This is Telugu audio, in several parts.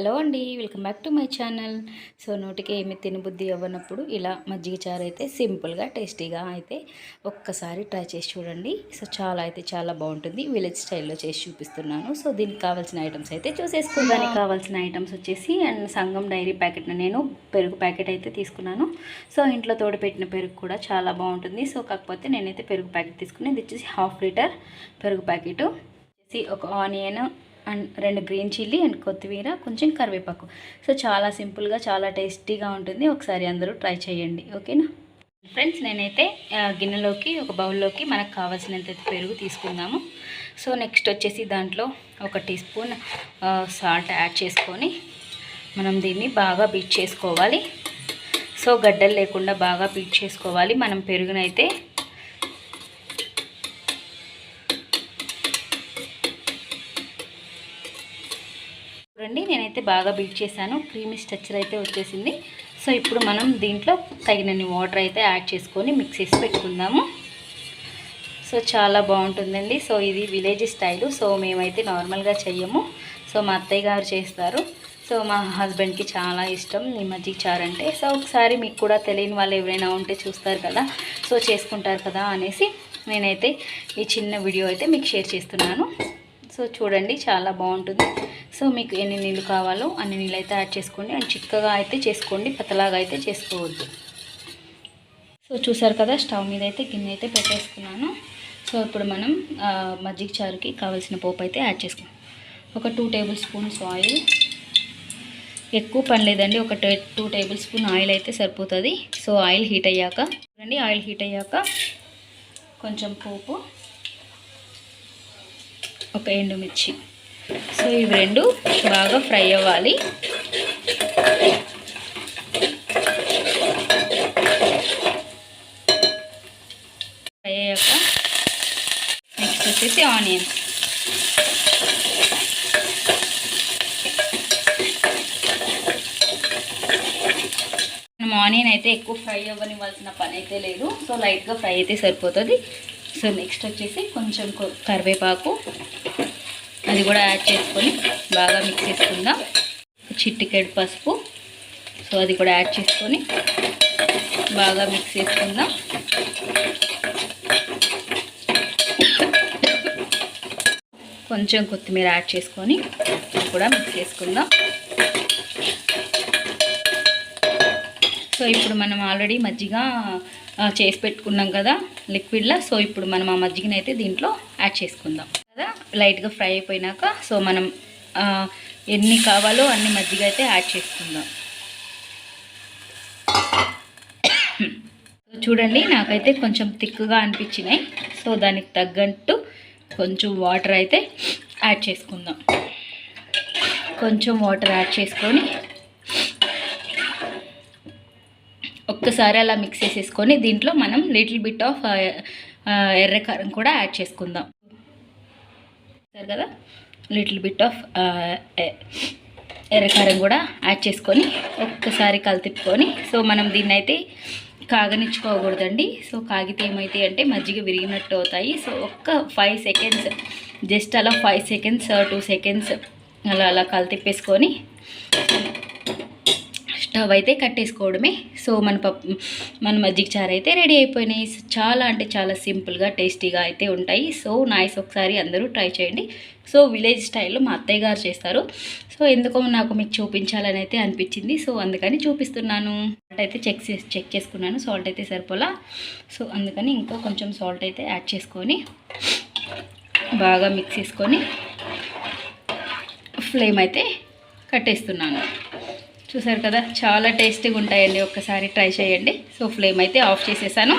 హలో అండి welcome back to my channel. So నోటికి ఏమి తినబుద్ధి అవ్వనప్పుడు ఇలా మజ్జిగ చారు అయితే సింపుల్గా టేస్టీగా అయితే ఒక్కసారి ట్రై చేసి చూడండి. సో చాలా అయితే చాలా బాగుంటుంది. విలేజ్ స్టైల్లో చేసి చూపిస్తున్నాను. సో దీనికి కావాల్సిన ఐటమ్స్ అయితే చూసేసుకుందాం. దానికి కావాల్సిన ఐటమ్స్ వచ్చేసి అండ్ సంగం డైరీ ప్యాకెట్ నేను పెరుగు ప్యాకెట్ అయితే తీసుకున్నాను. సో ఇంట్లో తోడుపెట్టిన పెరుగు కూడా చాలా బాగుంటుంది. సో కాకపోతే నేనైతే పెరుగు ప్యాకెట్ తీసుకుని ఇది వచ్చేసి హాఫ్ లీటర్ పెరుగు ప్యాకెట్. వచ్చేసి ఒక ఆనియన్ అండ్ రెండు గ్రీన్ చిల్లీ అండ్ కొత్తిమీర కొంచెం కరివేపాకు. సో చాలా సింపుల్గా చాలా టేస్టీగా ఉంటుంది. ఒకసారి అందరూ ట్రై చేయండి. ఓకేనా? ఫ్రెండ్స్ నేనైతే గిన్నెలోకి ఒక బౌల్లోకి మనకు కావాల్సినంత పెరుగు తీసుకుందాము. సో నెక్స్ట్ వచ్చేసి దాంట్లో ఒక టీ స్పూన్ సాల్ట్ యాడ్ చేసుకొని మనం దీన్ని బాగా బీట్ చేసుకోవాలి. సో గడ్డలు లేకుండా బాగా బీట్ చేసుకోవాలి. మనం పెరుగునైతే నేనైతే బాగా బీట్ చేశాను. క్రీమీ స్ట్రక్చర్ అయితే వచ్చేసింది. సో ఇప్పుడు మనం దీంట్లో తగినన్ని వాటర్ అయితే యాడ్ చేసుకొని మిక్స్ చేసి పెట్టుకుందాము. సో చాలా బాగుంటుందండి. సో ఇది విలేజ్ స్టైలు సో మేమైతే నార్మల్గా చెయ్యము. సో మా అత్తయ్య గారు చేస్తారు. సో మా హస్బెండ్కి చాలా ఇష్టం ఈ మజ్జిగ చారు అంటే. సో ఒకసారి మీకు కూడా తెలియని వాళ్ళు ఎవరైనా ఉంటే చూస్తారు కదా. సో చేసుకుంటారు కదా అనేసి నేనైతే ఈ చిన్న వీడియో అయితే మీకు షేర్ చేస్తున్నాను. సో చూడండి చాలా బాగుంటుంది. సో మీకు ఎన్ని నీళ్ళు కావాలో అన్ని నీళ్ళు అయితే యాడ్ చేసుకోండి. అండ్ చిక్కగా అయితే చేసుకోండి పతలాగా అయితే చేసుకోవద్దు. సో చూసారు కదా స్టవ్ మీద అయితే గిన్నె అయితే పెట్టేసుకున్నాను. సో ఇప్పుడు మనం మజ్జిగ చారుకి కావాల్సిన పోపు అయితే యాడ్ చేసుకున్నాం ఒక టూ టేబుల్ స్పూన్స్ ఆయిల్. ఎక్కువ పని లేదండి ఒక టూ టేబుల్ స్పూన్ ఆయిల్ అయితే సరిపోతుంది. సో ఆయిల్ హీట్ అయ్యాక చూడండి ఆయిల్ హీట్ అయ్యాక కొంచెం పోపు. ఒక ఎండుమిర్చి. సో ఇవి రెండు బాగా ఫ్రై అవ్వాలి. ఫ్రై అయ్యాక నెక్స్ట్ వచ్చేసి ఆనియన్స్ మనం ఆనియన్ అయితే ఎక్కువ ఫ్రై అవ్వనివ్వాల్సిన పని అయితే లేదు. సో లైట్గా ఫ్రై అయితే సరిపోతుంది. సో నెక్స్ట్ వచ్చేసి కొంచెం కరివేపాకు అది కూడా యాడ్ చేసుకొని బాగా మిక్స్ చేసుకుందాం. చిట్టికెడు పసుపు. సో అది కూడా యాడ్ చేసుకొని బాగా మిక్స్ చేసుకుందాం. కొంచెం కొత్తిమీర యాడ్ చేసుకొని కూడా మిక్స్ చేసుకుందాం. సో ఇప్పుడు మనం ఆల్రెడీ మజ్జిగ చేసి పెట్టుకున్నాం కదా లిక్విడ్లో సో ఇప్పుడు మనం ఆ మజ్జిగని అయితే దీంట్లో యాడ్ చేసుకుందాం. కదా? లైట్గా ఫ్రై అయిపోయినాక సో మనం ఎన్ని కావాలో అన్ని మజ్జిగ అయితే యాడ్ చేసుకుందాం. సో చూడండి నాకైతే కొంచెం థిక్గా అనిపించినాయి. సో దానికి తగ్గట్టు కొంచెం వాటర్ అయితే యాడ్ చేసుకుందాం. కొంచెం వాటర్ యాడ్ చేసుకొని ఒకసారి అలా మిక్స్ చేసేసుకొని దీంట్లో మనం లిటిల్ బిట్ ఆఫ్ ఎర్ర కారం కూడా యాడ్ చేసుకుందాం. సరే కదా? లిటిల్ బిట్ ఆఫ్ ఎర్రకారం కూడా యాడ్ చేసుకొని ఒక్కసారి కలితిప్పుకొని సో మనం దీన్ని అయితే కాగనిచ్చుకోకూడదండి. సో కాగితే ఏమైతే అంటే మజ్జిగ విరిగినట్టు అవుతాయి. సో ఒక్క ఫైవ్ సెకండ్స్ జస్ట్ అలా ఫైవ్ సెకండ్స్ టూ సెకండ్స్ అలా అలా కలితిప్పేసుకొని స్టవ్ అయితే కట్టేసుకోవడమే. సో మన పప్పు మన మజ్జిగ చారు అయితే రెడీ అయిపోయినాయి. చాలా అంటే చాలా సింపుల్గా టేస్టీగా అయితే ఉంటాయి. సో నైస్ ఒకసారి అందరూ ట్రై చేయండి. సో విలేజ్ స్టైల్లో మా అత్తయ్య గారు చేస్తారు. సో ఎందుకో నాకు మీకు చూపించాలని అయితే అనిపించింది. సో అందుకని చూపిస్తున్నాను. సాల్ట్ అయితే చెక్ చేసి చెక్ చేసుకున్నాను. సాల్ట్ అయితే సరిపోలా. సో అందుకని ఇంకో కొంచెం సాల్ట్ అయితే యాడ్ చేసుకొని బాగా మిక్స్ చేసుకొని ఫ్లేమ్ అయితే కట్టేస్తున్నాను. చూసారు కదా చాలా టేస్టీగా ఉంటాయండి. ఒక్కసారి ట్రై చేయండి. సో ఫ్లేమ్ అయితే ఆఫ్ చేసేసాను.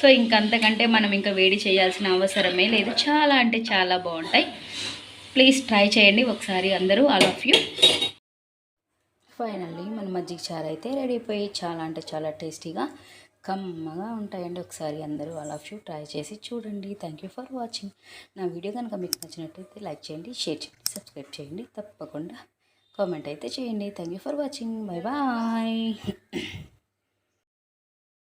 సో ఇంకంతకంటే మనం ఇంకా వేడి చేయాల్సిన అవసరమే లేదు. చాలా అంటే చాలా బాగుంటాయి. ప్లీజ్ ట్రై చేయండి ఒకసారి అందరూ. ఆల్ ఆఫ్ యూ ఫైనల్లీ మన మజ్జిగ చారు అయితే రెడీ అయిపోయి చాలా అంటే చాలా టేస్టీగా కమ్మగా ఉంటాయండి. ఒకసారి అందరూ ఆల్ ఆఫ్ యూ ట్రై చేసి చూడండి. థ్యాంక్ యూ ఫర్ వాచింగ్ నా వీడియో కనుక మీకు నచ్చినట్టయితే లైక్ చేయండి షేర్ చేయండి సబ్స్క్రైబ్ చేయండి. తప్పకుండా. కామెంట్ అయితే చేయండి. Thank you for watching bye bye